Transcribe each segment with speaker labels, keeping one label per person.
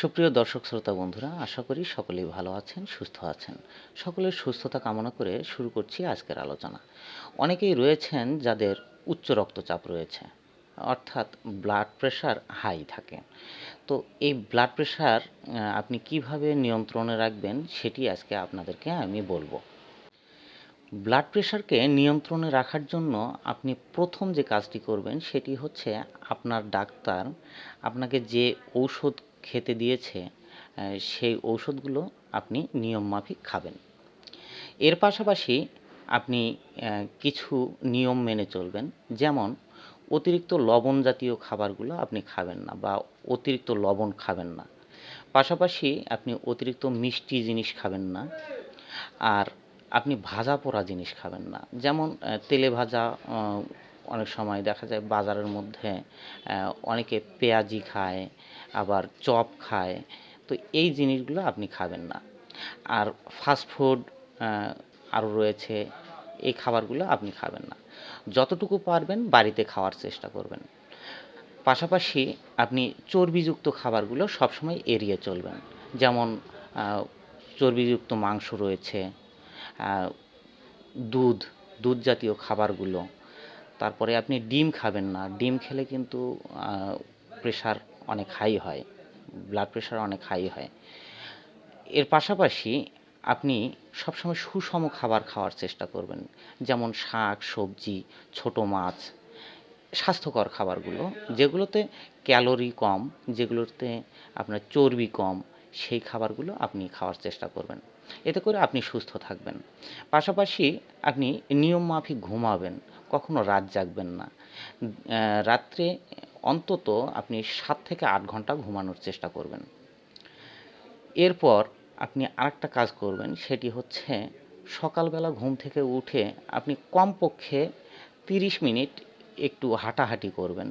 Speaker 1: সুপ্রিয় দর্শক শ্রোতা বন্ধুরা, আশা করি সকলেই ভালো আছেন, সুস্থ আছেন। সকলের সুস্থতা কামনা করে শুরু করছি আজকের আলোচনা। অনেকেই রয়েছেন যাদের উচ্চ রক্তচাপ রয়েছে, অর্থাৎ ব্লাড প্রেশার হাই থাকে। তো এই ব্লাড প্রেশার আপনি কীভাবে নিয়ন্ত্রণে রাখবেন সেটি আজকে আপনাদেরকে আমি বলব। ব্লাড প্রেশারকে নিয়ন্ত্রণে রাখার জন্য আপনি প্রথম যে কাজটি করবেন সেটি হচ্ছে আপনার ডাক্তার আপনাকে যে ঔষধ খেতে দিয়েছে সেই ঔষধগুলো আপনি নিয়ম মাফিক খাবেন। এর পাশাপাশি আপনি কিছু নিয়ম মেনে চলবেন। যেমন, অতিরিক্ত লবণ জাতীয় খাবারগুলো আপনি খাবেন না বা অতিরিক্ত লবণ খাবেন না। পাশাপাশি আপনি অতিরিক্ত মিষ্টি জিনিস খাবেন না আর আপনি ভাজা পোড়া জিনিস খাবেন না। যেমন তেলে ভাজা অনেক সময় দেখা যায় বাজারের মধ্যে অনেকে পেঁয়াজি খায়, আবার চপ খায়। তো এই জিনিসগুলো আপনি খাবেন না। আর ফাস্ট ফুড আরও রয়েছে, এই খাবারগুলো আপনি খাবেন না। যতটুকু পারবেন বাড়িতে খাওয়ার চেষ্টা করবেন। পাশাপাশি আপনি চর্বিযুক্ত খাবারগুলো সবসময় এড়িয়ে চলবেন। যেমন চর্বিযুক্ত মাংস রয়েছে দুধ দুধ জাতীয় খাবারগুলো তারপরে আপনি ডিম খাবেন না। ডিম খেলে কিন্তু প্রেশার অনেক হাই হয়। ব্লাড প্রেশার অনেক হাই হয়। এর পাশাপাশি আপনি সবসময় সুষম খাবার খাওয়ার চেষ্টা করবেন। যেমন শাক, সবজি, ছোট মাছ, স্বাস্থ্যকর খাবারগুলো, যেগুলোতে ক্যালোরি কম, যেগুলোতে আপনার চর্বি কম সেই খাবারগুলো আপনি খাওয়ার চেষ্টা করবেন। এতে করে আপনি সুস্থ থাকবেন। পাশাপাশি আপনি নিয়ম মাফিক ঘুমাবেন, কখনো রাত জাগবেন না। রাত্রে অন্তত আপনি সাত থেকে আট ঘণ্টা ঘুমানোর চেষ্টা করবেন। এরপর আপনি আরেকটা কাজ করবেন, সেটি হচ্ছে সকালবেলা ঘুম থেকে উঠে আপনি কমপক্ষে তিরিশ মিনিট একটু হাঁটাহাঁটি করবেন।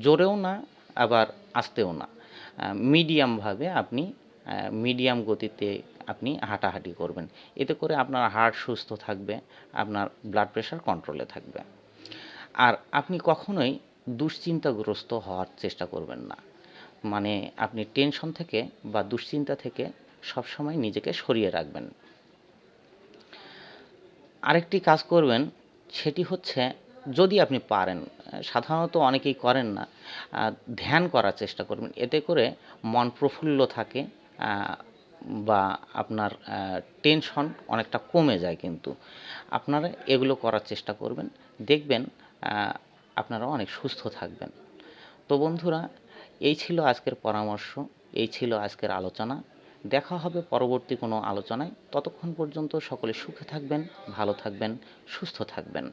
Speaker 1: জোরেও না, আবার আস্তেও না। মিডিয়ামভাবে আপনি মিডিয়াম গতিতে আপনি হাঁটাহাঁটি করবেন। এতে করে আপনার হার্ট সুস্থ থাকবে, আপনার ব্লাড প্রেশার কন্ট্রোলে থাকবে। আর আপনি কখনোই দুশ্চিন্তাগ্রস্ত হওয়ার চেষ্টা করবেন না। মানে আপনি টেনশন থেকে বা দুশ্চিন্তা থেকে সবসময় নিজেকে সরিয়ে রাখবেন। আরেকটি কাজ করবেন, সেটি হচ্ছে যদি আপনি পারেন, সাধারণত অনেকেই করেন না ধ্যান করার চেষ্টা করবেন। এতে করে মন প্রফুল্ল থাকে বা আপনার টেনশন অনেকটা কমে যায় কিন্তু। আপনারা এগুলো করার চেষ্টা করবেন। দেখবেন আপনারা অনেক সুস্থ থাকবেন। তো বন্ধুরা, এই ছিল আজকের পরামর্শ, এই ছিল আজকের আলোচনা। দেখা হবে পরবর্তী কোনো আলোচনায়। ততক্ষণ পর্যন্ত সকলে সুখে থাকবেন, ভালো থাকবেন, সুস্থ থাকবেন।